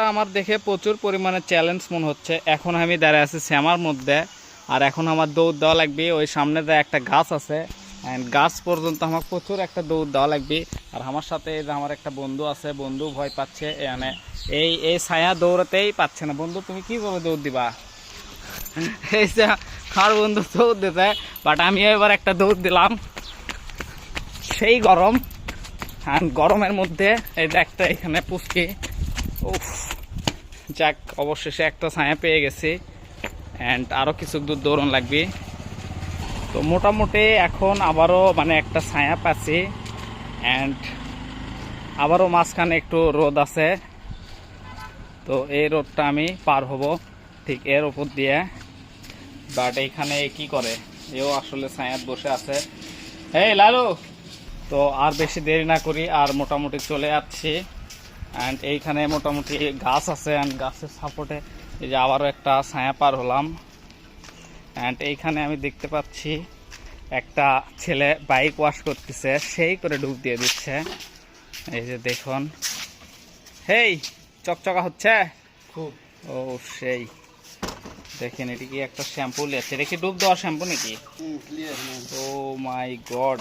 জায়গাটা আমার দেখে প্রচুর পরিমাণে চ্যালেঞ্জ মনে হচ্ছে। এখন আমি দাঁড়িয়ে আছি শ্যামার মধ্যে, আর এখন আমার দৌড় দেওয়া লাগবে। ওই সামনে একটা গাছ আছে অ্যান্ড গাছ পর্যন্ত আমার প্রচুর একটা দৌড় দেওয়া লাগবে। আর আমার সাথে আমার একটা বন্ধু আছে, বন্ধু ভয় পাচ্ছে মানে এই এই ছায়া দৌড়াতেই পাচ্ছে না। বন্ধু, তুমি কীভাবে দৌড় দিবা? এই যে আমার বন্ধু দৌড় দিতে বাট আমি এবার একটা দৌড় দিলাম। সেই গরম গরমের মধ্যে এই একটা এখানে পুষকি উফ, যাক, অবশেষে একটা ছায়া পেয়ে গেছি। অ্যান্ড আরও কিছু দূর দৌড়ন লাগবে। তো মোটামুটি এখন আবারও মানে একটা ছায়া পাচ্ছি। অ্যান্ড আবারও মাঝখানে একটু রোদ আছে। তো এই রোদটা আমি পার হব ঠিক এর উপর দিয়ে। বাট এইখানে কি করে? এও আসলে ছায়াত বসে আছে। এই লালু! তো আর বেশি দেরি না করি, আর মোটামুটি চলে যাচ্ছি অ্যান্ড এইখানে মোটামুটি গাছ আছে অ্যান্ড গাছের সাপোর্টে এই যে আবারও একটা ছায়া পার হলাম। অ্যান্ড এইখানে আমি দেখতে পাচ্ছি একটা ছেলে বাইক ওয়াশ করতেছে সেই করে ডুব দিয়ে দিচ্ছে। এই যে দেখুন। হেই চকচকা হচ্ছে? খুব। ও সেই। দেখেন এটি কি একটা শ্যাম্পু আছে এটা কি ডুব দেওয়া শ্যাম্পু নাকি? ও মাই গড